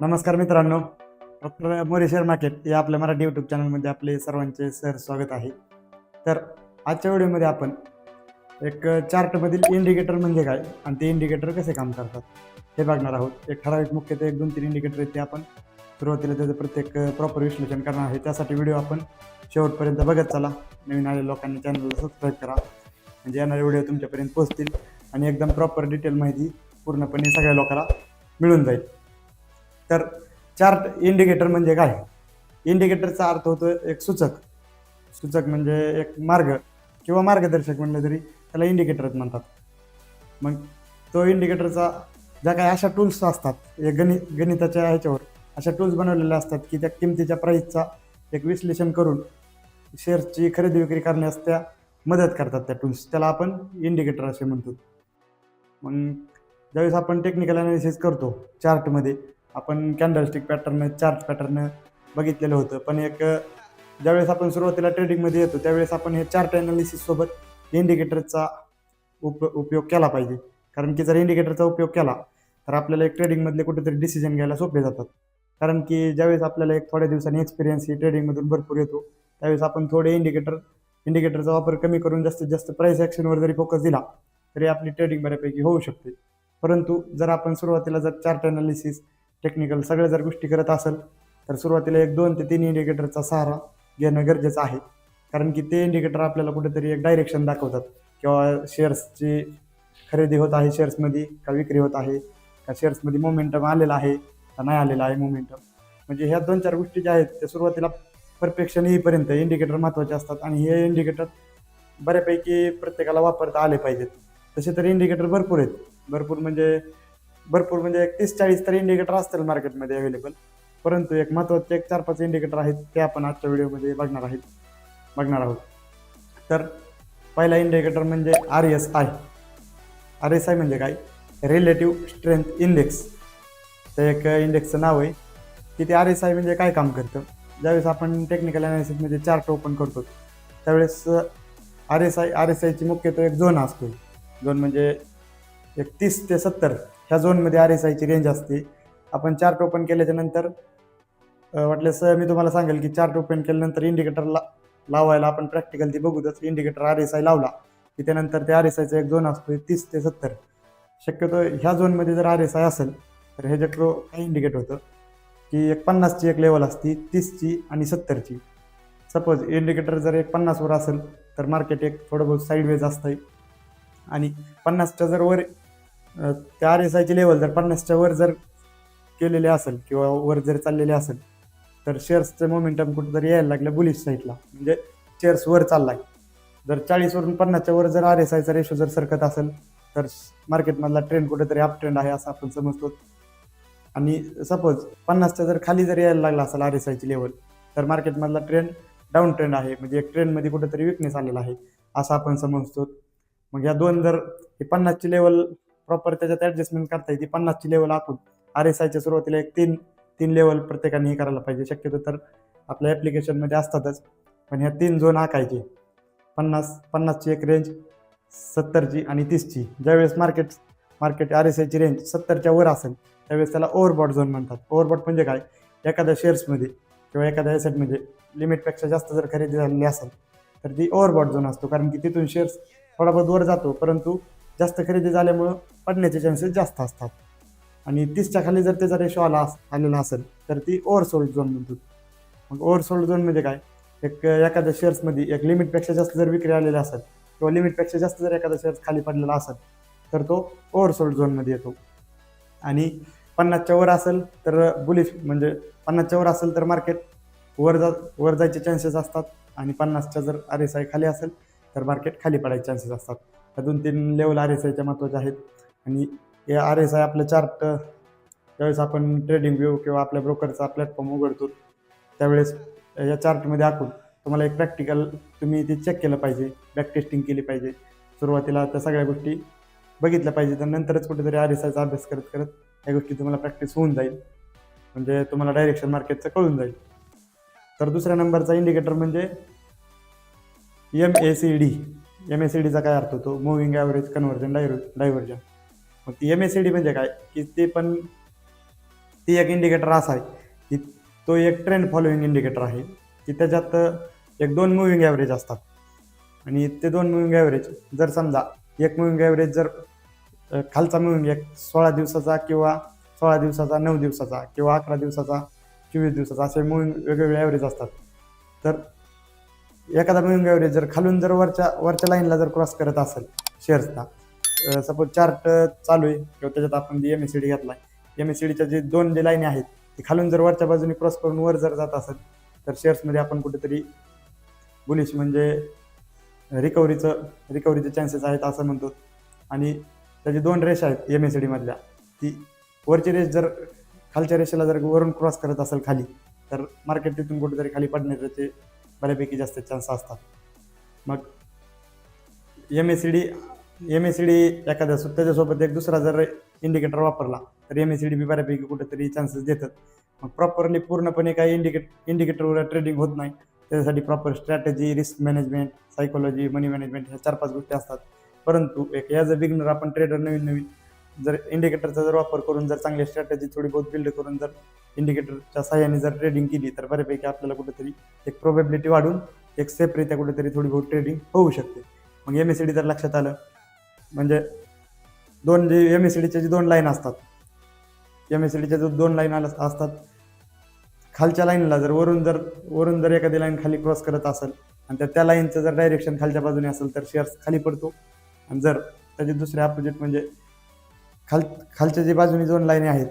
नमस्कार मित्रांनो. Doctor More share market या आपल्या मराठी यूट्यूब चॅनलमध्ये आपले सर्वांचे सर स्वागत आहे. तर आजच्या व्हिडिओमध्ये आपण एक चार्टमधील इंडिकेटर म्हणजे काय आणि ते इंडिकेटर कसे काम करतात हे बघणार आहोत. एक ठराविक मुख्यतः एक दोन तीन इंडिकेटर आहेत ते आपण सुरुवातीला त्याचं प्रत्येक प्रॉपर विश्लेषण करणार आहे. त्यासाठी व्हिडिओ आपण शेवटपर्यंत बघत चला. नवीन आलेल्या लोकांनी चॅनलला सबस्क्राईब करा. म्हणजे येणारे व्हिडिओ तुमच्यापर्यंत पोहोचतील आणि एकदम प्रॉपर डिटेल माहिती पूर्णपणे सगळ्या लोकांना मिळून जाईल. तर चार्ट इंडिकेटर म्हणजे काय? इंडिकेटरचा अर्थ होतो एक सूचक. सूचक म्हणजे एक मार्ग किंवा मार्गदर्शक म्हणलं तरी त्याला इंडिकेटरच म्हणतात. मग तो इंडिकेटरचा ज्या काही अशा टूल्स असतात एक गणित गणिताच्या ह्याच्यावर अशा टूल्स बनवलेल्या असतात की त्या किमतीच्या प्राईसचा एक विश्लेषण करून शेअर्सची खरेदी विक्री करण्यास त्या मदत करतात त्या टूल्स त्याला आपण इंडिकेटर असे म्हणतो. मग ज्यावेळेस आपण टेक्निकल अनालिसिस करतो चार्टमध्ये आपण कॅन्डलस्टिक पॅटर्न चार्ट पॅटर्न बघितलेलं होतं. पण एक ज्यावेळेस आपण सुरुवातीला ट्रेडिंगमध्ये येतो त्यावेळेस आपण हे चार्ट सोबत इंडिकेटरचा उप उपयोग केला पाहिजे. कारण की जर इंडिकेटरचा उपयोग केला तर आपल्याला एक ट्रेडिंगमधले कुठेतरी डिसिजन घ्यायला सोपे जातात. कारण की ज्यावेळेस आपल्याला एक थोड्या दिवसांनी एक्सपिरियन्स ही ट्रेडिंगमधून भरपूर येतो त्यावेळेस आपण थोडे इंडिकेटर इंडिकेटरचा वापर कमी करून जास्तीत जास्त प्राईस ॲक्शनवर जरी फोकस दिला तरी आपली ट्रेडिंग बऱ्यापैकी होऊ शकते. परंतु जर आपण सुरुवातीला जर चार्ट अनालिसिस टेक्निकल सगळ्या जर गोष्टी करत असेल तर सुरुवातीला एक दोन ते तीन इंडिकेटरचा सहारा घेणं गरजेचं आहे. कारण की ते इंडिकेटर आपल्याला कुठेतरी एक डायरेक्शन दाखवतात. किंवा शेअर्सची खरेदी होत आहे शेअर्समध्ये का विक्री होत आहे का शेअर्समध्ये मोमेंटम आलेला आहे का नाही आलेला आहे मोमेंटम म्हणजे ह्या दोन चार गोष्टी ज्या आहेत त्या सुरुवातीला परफेक्शन येईपर्यंत इंडिकेटर महत्त्वाचे असतात आणि हे इंडिकेटर बऱ्यापैकी प्रत्येकाला वापरता आले पाहिजेत. तसे तर इंडिकेटर भरपूर आहेत. भरपूर म्हणजे भरपूर म्हणजे एक तीस चाळीस तर इंडिकेटर असतील मार्केटमध्ये अवेलेबल परंतु एक महत्त्वाचे एक चार पाच इंडिकेटर आहेत ते आपण आजच्या व्हिडिओमध्ये बघणार आहेत. बघणार आहोत. तर पहिला इंडिकेटर म्हणजे R S I R S I म्हणजे काय? रिलेटिव्ह स्ट्रेंथ इंडेक्स ते एक इंडेक्सचं नाव आहे. की ते आर एस आय म्हणजे काय काम करतं? ज्यावेळेस आपण टेक्निकल अनालिसिसमध्ये चार्ट ओपन करतो त्यावेळेस R S I R S आयची मुख्यत्वे एक झोन असतो झोन म्हणजे एक तीस ते सत्तर. ह्या झोनमध्ये आर एस आयची रेंज असते. आपण चार्ट ओपन केल्याच्यानंतर वाटल्यास मी तुम्हाला सांगेल की चार्ट ओपन केल्यानंतर इंडिकेटरला लावायला आपण प्रॅक्टिकल ती बघूतच. इंडिकेटर आर एस आय लावला की त्यानंतर ते आर एस आयचा एक झोन असतो तीस ते सत्तर. शक्यतो ह्या झोनमध्ये जर आर एस आय असेल तर हे ह्याच्याकडं काय इंडिकेट होतं? की एक पन्नासची एक लेवल असती तीसची आणि सत्तरची. सपोज इंडिकेटर जर एक पन्नासवर असेल तर मार्केट एक थोडं बहुत साईडवेज असतं आणि पन्नासच्या जर वर त्या आर एस आयची लेवल जर पन्नासच्या वर जर केलेले असेल किंवा वर जर चाललेले असेल तर शेअर्सचं मोमेंटम कुठेतरी यायला लागलं बुलिश साईडला म्हणजे शेअर्स वर चाललाय. जर चाळीसवरून पन्नासच्या वर जर आर एस आयचा रेशो जर सरकत असेल तर मार्केटमधला ट्रेंड कुठेतरी अप ट्रेंड आहे असं आपण समजतो. आणि सपोज पन्नासच्या जर खाली जर यायला लागला असेल आर एस आयची लेवल तर मार्केटमधला ट्रेंड डाऊन ट्रेंड आहे. म्हणजे एक ट्रेंडमध्ये कुठेतरी विकनेस आलेला आहे असं आपण समजतो. मग या दोन जर हे पन्नासची लेवल प्रॉपर त्याच्यात ऍडजस्टमेंट करता येते. पन्नासची लेवल आखून आर एस आयच्या सुरुवातीला एक तीन तीन लेवल प्रत्येकाने हे करायला पाहिजे. शक्यतो तर आपल्या ॲप्लिकेशनमध्ये असतातच. पण ह्या तीन झोन आखायचे. पन्नास पन्नासची एक रेंज सत्तरची आणि तीसची ज्यावेळेस मार्केट मार्केट आर एस आयची रेंज सत्तरच्या वर असेल त्यावेळेस त्याला ओव्हरबॉट झोन म्हणतात. ओव्हरबॉट म्हणजे काय? एखाद्या शेअर्समध्ये किंवा एखाद्या ॲसेटमध्ये लिमिटपेक्षा जास्त जर खरेदी झालेली असेल तर ती ओव्हरबॉट झोन असतो. कारण की तिथून शेअर्स थोडा बहुत वर जातो. परंतु जास्त खरेदी झाल्यामुळं पडण्याचे चान्सेस जास्त असतात. आणि तीसच्या खाली जर त्याचा रेशो आला आलेला असेल तर ती ओव्हरसोल्ड झोन म्हणतो मग ओव्हरसोल्ड झोन म्हणजे काय? एक एखाद्या शेअर्समध्ये एक लिमिटपेक्षा जास्त जर विक्री आलेली असेल किंवा लिमिटपेक्षा जास्त जर एखादा शेअर्स खाली पडलेला असेल तर तो ओव्हरसोल्ड झोनमध्ये येतो. आणि पन्नासच्या वर असेल तर बुलिश म्हणजे पन्नासच्या वर असेल तर मार्केट वर जा वर जायचे चान्सेस असतात. आणि पन्नासच्या जर आर एस आय खाली असेल तर मार्केट खाली पडायचे चान्सेस असतात. ह्या दोन तीन लेवल आर एस आयच्या महत्त्वाच्या आहेत. आणि हे आर एस आय आपलं चार्ट ज्यावेळेस आपण ट्रेडिंग व्यू किंवा आपल्या ब्रोकरचा प्लॅटफॉर्म उघडतो त्यावेळेस या चार्टमध्ये आखून तुम्हाला एक प्रॅक्टिकल तुम्ही ते चेक केलं पाहिजे बॅक टेस्टिंग केली पाहिजे. सुरुवातीला त्या सगळ्या गोष्टी बघितल्या पाहिजे तर नंतरच कुठेतरी आर एस आयचा अभ्यास करत करत या गोष्टी तुम्हाला प्रॅक्टिस होऊन जाईल. म्हणजे तुम्हाला डायरेक्शन मार्केटचं कळून जाईल. तर दुसऱ्या नंबरचा इंडिकेटर म्हणजे M A C D M S C डीचा काय अर्थ होतो? Moving average convergence diver divergence मग ती एम एस सी डी म्हणजे काय? की ते पण ती एक इंडिकेटर असा आहे की तो एक ट्रेंड फॉलोइंग इंडिकेटर आहे की त्याच्यात एक दोन मुव्हिंग ॲव्हरेज असतात. आणि ते दोन मुव्हिंग ॲव्हरेज जर समजा एक मुव्हिंग ॲव्हरेज जर खालचा मुव्हिंग एक सोळा दिवसाचा किंवा सोळा दिवसाचा नऊ दिवसाचा किंवा अकरा दिवसाचा चोवीस दिवसाचा असे मुव्हिंग वेगवेगळे ॲव्हरेज असतात. तर एखादा मुव्हिंग ॲव्हरेज जर खालून जर वरच्या वरच्या लाईनला जर क्रॉस करत असेल शेअर्सचा सपोज चार्ट चालू आहे किंवा त्याच्यात आपण एम एस सी डी घेतला एम एस सी डीच्या जे दोन जे लाईनी आहेत ते खालून जर वरच्या बाजूने क्रॉस करून वर जर जात असेल तर शेअर्समध्ये आपण कुठेतरी बुलिश म्हणजे रिकव्हरीचं रिकव्हरीचे चान्सेस आहेत असं म्हणतो. आणि त्याची दोन रेष आहेत एम एस सी डीमधल्या ती वरची रेष जर खालच्या रेषेला जर वरून क्रॉस करत असेल खाली तर मार्केट तिथून कुठेतरी खाली पडण्याचे बऱ्यापैकी जास्त चान्स असतात. मग M S C D M S C D एखाद्या त्याच्यासोबत एक दुसरा जर इंडिकेटर वापरला तर एम एस सी डी बी बऱ्यापैकी कुठेतरी चान्सेस देतात. मग प्रॉपरली पूर्णपणे काही इंडिकेट इंडिकेटरवर ट्रेडिंग होत नाही त्याच्यासाठी proper strategy risk management psychology money management ह्या चार पाच गोष्टी असतात. परंतु एक ॲज अ बिगनर आपण ट्रेडर नवीन नवीन जर इंडिकेटरचा जर वापर करून जर चांगली स्ट्रॅटेजी थोडी बहुत बिल्ड करून जर इंडिकेटरच्या सहाय्याने जर ट्रेडिंग केली तर बऱ्यापैकी आपल्याला कुठेतरी एक प्रोबेबिलिटी वाढून एक सेफरित्या कुठेतरी थोडी बहुत ट्रेडिंग होऊ शकते. मग एम एस सी डी जर लक्षात आलं. म्हणजे दोन जे एम एस सी डीच्या जे दोन लाईन असतात एम एस सी डीच्या जो दोन लाईन असतात खालच्या लाईनला जर वरून जर वरून जर एखादी लाईन खाली क्रॉस करत असेल आणि त्या त्या लाईनचं जर डायरेक्शन खालच्या बाजूने असेल तर शेअर्स खाली पडतो. आणि जर त्याचे दुसरे अपोजिट म्हणजे खाल खालच्या जे बाजूने दोन लाईनी आहेत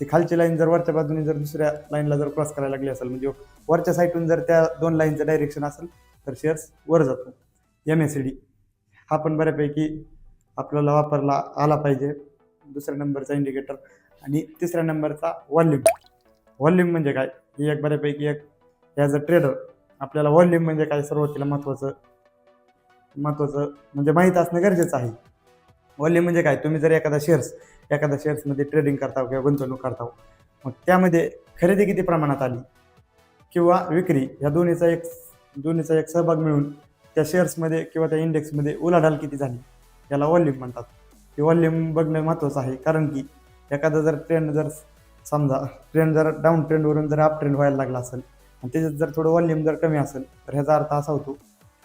ती खालची लाईन जर वरच्या बाजूने जर दुसऱ्या लाईनला जर क्रॉस करायला लागली असेल म्हणजे वरच्या साईडून जर त्या दोन लाईनचं डायरेक्शन असेल तर शेअर्स वर जातो. एम एस सी डी हा पण बऱ्यापैकी आपल्याला वापरला आला पाहिजे. दुसऱ्या नंबरचा इंडिकेटर आणि तिसऱ्या नंबरचा व्हॉल्यूम व्हॉल्यूम म्हणजे काय? ही एक बऱ्यापैकी एक ॲज अ ट्रेडर आपल्याला व्हॉल्यूम म्हणजे काय? सर्वातीला महत्त्वाचं महत्त्वाचं म्हणजे माहीत असणं गरजेचं आहे. व्हॉल्यूम म्हणजे काय? तुम्ही जर एखादा शेअर्स एखाद्या शेअर्समध्ये ट्रेडिंग करता किंवा गुंतवणूक करता मग त्यामध्ये खरेदी किती प्रमाणात आली? किंवा विक्री ह्या दोन्हीचा एक दोन्हीचा एक सहभाग मिळून त्या शेअर्समध्ये किंवा त्या इंडेक्समध्ये उलाढाल किती झाली? याला व्हॉल्यूम म्हणतात. हे व्हॉल्यूम बघणं महत्त्वाचं आहे कारण की एखादा जर ट्रेंड जर समजा ट्रेंड जर डाऊन ट्रेंडवरून जर अप ट्रेंड व्हायला लागला असेल आणि त्याच्यात जर थोडं व्हॉल्यूम जर कमी असेल तर ह्याचा अर्थ असा होतो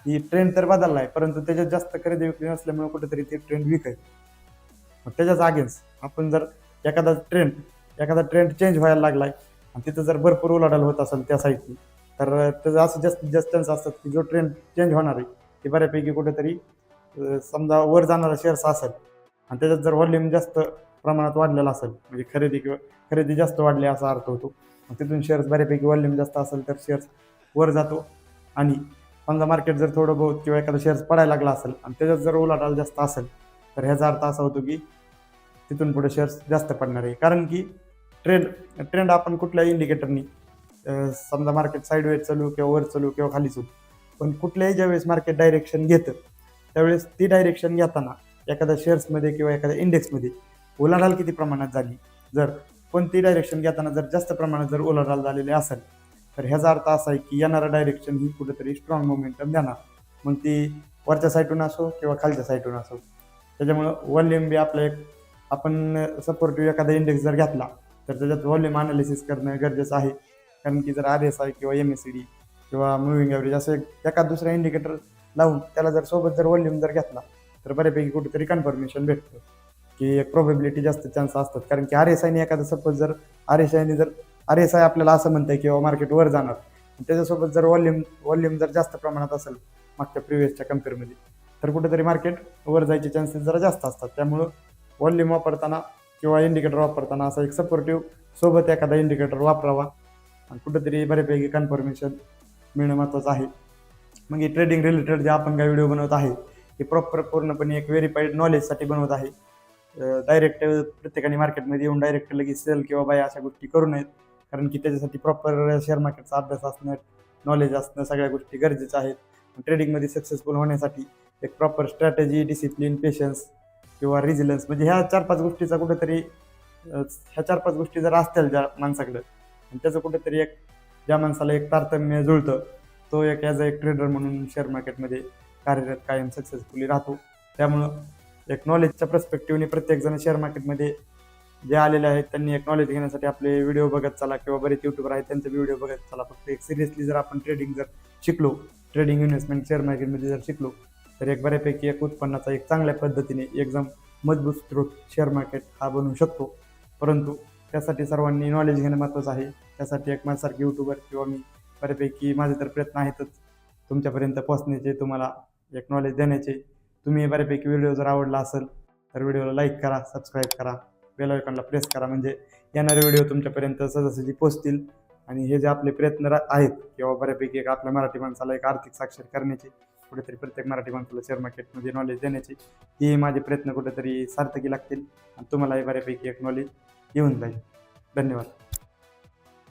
की ट्रेंड तर बदलला आहे परंतु त्याच्यात जास्त खरेदी विक्री नसल्यामुळे कुठेतरी ते ट्रेंड वीक आहे. मग त्याच्याच अगेन्स्ट आपण जर एखादा ट्रेंड एखादा ट्रेंड चेंज व्हायला लागला आहे आणि तिथं जर भरपूर उलाढाल होत असेल त्या साईडची तर त्याचं असं जास्तीत जास्त चान्स असतात की जो ट्रेंड चेंज होणार आहे ते बऱ्यापैकी कुठेतरी समजा वर जाणारा शेअर्स असेल आणि त्याच्यात जर व्हॉल्यूम जास्त प्रमाणात वाढलेला असेल म्हणजे खरेदी किंवा खरेदी जास्त वाढली असा अर्थ होतो मग तिथून शेअर्स बऱ्यापैकी व्हॉल्यूम जास्त असेल तर शेअर्स वर जातो आणि समजा मार्केट जर थोडं बहुत किंवा एखादा शेअर्स पडायला लागला असेल आणि त्याच्यात जर ओलाढाल जास्त असेल तर ह्याचा अर्थ असा होतो की तिथून पुढे शेअर्स जास्त पडणार आहे. कारण की ट्रेंड ट्रेंड आपण कुठल्याही इंडिकेटरनी समजा मार्केट साईडवेज चालू किंवा वर चालू किंवा खाली चालू पण कुठल्याही ज्यावेळेस मार्केट डायरेक्शन घेतं त्यावेळेस ती डायरेक्शन घेताना एखाद्या शेअर्समध्ये किंवा एखाद्या इंडेक्समध्ये उलाढाल किती प्रमाणात झाली? जर कोणती डायरेक्शन घेताना जर जास्त प्रमाणात जर उलाढाल झालेली असेल तर ह्याचा अर्थ असा आहे की येणारं डायरेक्शन ही कुठेतरी स्ट्रॉंग मोमेंटम देणार. मग ती वरच्या साईडून असो किंवा खालच्या साईडून असो. त्याच्यामुळं व्हॉल्यूम बी आपलं एक आपण सपोर्टिव्ह एखादा इंडेक्स जर घेतला तर त्याच्यात व्हॉल्यूम अनालिसिस करणं गरजेचं आहे. कारण की जर आर एस आय किंवा एम एस सी डी किंवा मुव्हिंग ॲव्हरेज असं एक एखाद दुसरा इंडिकेटर लावून त्याला जर सोबत जर व्हॉल्यूम जर घेतला तर बऱ्यापैकी कुठेतरी कन्फर्मेशन भेटतं. की एक प्रोबेबिलिटी जास्त चान्स असतात. कारण की आर एस आयने एखादा सपोज जर आर एस आयने जर आर एस आय आपल्याला असं म्हणतंय किंवा मार्केट वर जाणार. त्याच्यासोबत जर व्हॉल्यूम व्हॉल्यूम जर जास्त प्रमाणात असेल मागच्या प्रिव्हियसच्या कम्पेअरमध्ये तर कुठेतरी मार्केट वर जायचे चान्सेस जरा जास्त असतात. त्यामुळं व्हॉल्यूम वापरताना किंवा इंडिकेटर वापरताना असा एक सपोर्टिव्ह सोबत एखादा इंडिकेटर वापरावा. आणि कुठेतरी बऱ्यापैकी कन्फर्मेशन मिळणं महत्त्वाचं आहे. मग हे ट्रेडिंग रिलेटेड जे आपण काय व्हिडिओ बनवत आहे हे प्रॉपर पूर्णपणे एक व्हेरीफाईड नॉलेजसाठी बनवत आहे. डायरेक्ट प्रत्येकाने मार्केटमध्ये येऊन डायरेक्ट लगेच सेल किंवा बाय अशा गोष्टी करू नयेत. कारण की त्याच्यासाठी प्रॉपर शेअर मार्केटचा अभ्यास असणं नॉलेज असणं सगळ्या गोष्टी गरजेच्या आहेत. ट्रेडिंगमध्ये सक्सेसफुल होण्यासाठी एक प्रॉपर स्ट्रॅटेजी डिसिप्लिन पेशन्स किंवा रिझिलन्स म्हणजे ह्या चार पाच गोष्टीचा कुठेतरी ह्या चार पाच गोष्टी जर असतील ज्या माणसाकडं आणि त्याचं कुठेतरी एक ज्या माणसाला एक तारतम्य जुळतं तो एक ॲज अ एक ट्रेडर म्हणून शेअर मार्केटमध्ये कार्यरत कायम सक्सेसफुली राहतो. त्यामुळं एक नॉलेजच्या प्रस्पेक्टिव्हने प्रत्येकजण शेअर मार्केटमध्ये जे आलेले आहेत त्यांनी एक नॉलेज घेण्यासाठी आपले व्हिडिओ बघत चला किंवा बरेच युट्यूबर आहेत त्यांचे व्हिडिओ बघत चला. फक्त एक सिरियसली जर आपण ट्रेडिंग जर शिकलो ट्रेडिंग इन्व्हेस्टमेंट शेअर मार्केटमध्ये जर शिकलो तर एक बऱ्यापैकी एक उत्पन्नाचा एक चांगल्या पद्धतीने एकदम मजबूत स्रोत शेअर मार्केट हा बनवू शकतो. परंतु त्यासाठी सर्वांनी नॉलेज घेणं महत्त्वाचं आहे. त्यासाठी एक माझ्यासारखे यूट्यूबर किंवा मी बऱ्यापैकी माझे तर प्रयत्न आहेतच. तुमच्यापर्यंत पोहोचण्याचे तुम्हाला एक नॉलेज देण्याचे. तुम्ही बऱ्यापैकी व्हिडिओ जर आवडला असेल तर व्हिडिओला लाईक करा सबस्क्राईब करा. बेल आयकॉनला प्रेस करा. म्हणजे येणारे व्हिडिओ तुमच्यापर्यंत सहजासहजी पोहोचतील आणि हे जे आपले प्रयत्न आहेत किंवा बऱ्यापैकी एक आपल्या मराठी माणसाला एक आर्थिक साक्षर करण्याची कुठेतरी प्रत्येक मराठी माणसाला शेअर मार्केटमध्ये नॉलेज देण्याची हे माझे प्रयत्न कुठेतरी सार्थकी लागतील. आणि तुम्हालाही बऱ्यापैकी एक नॉलेज येऊन जाईल. धन्यवाद.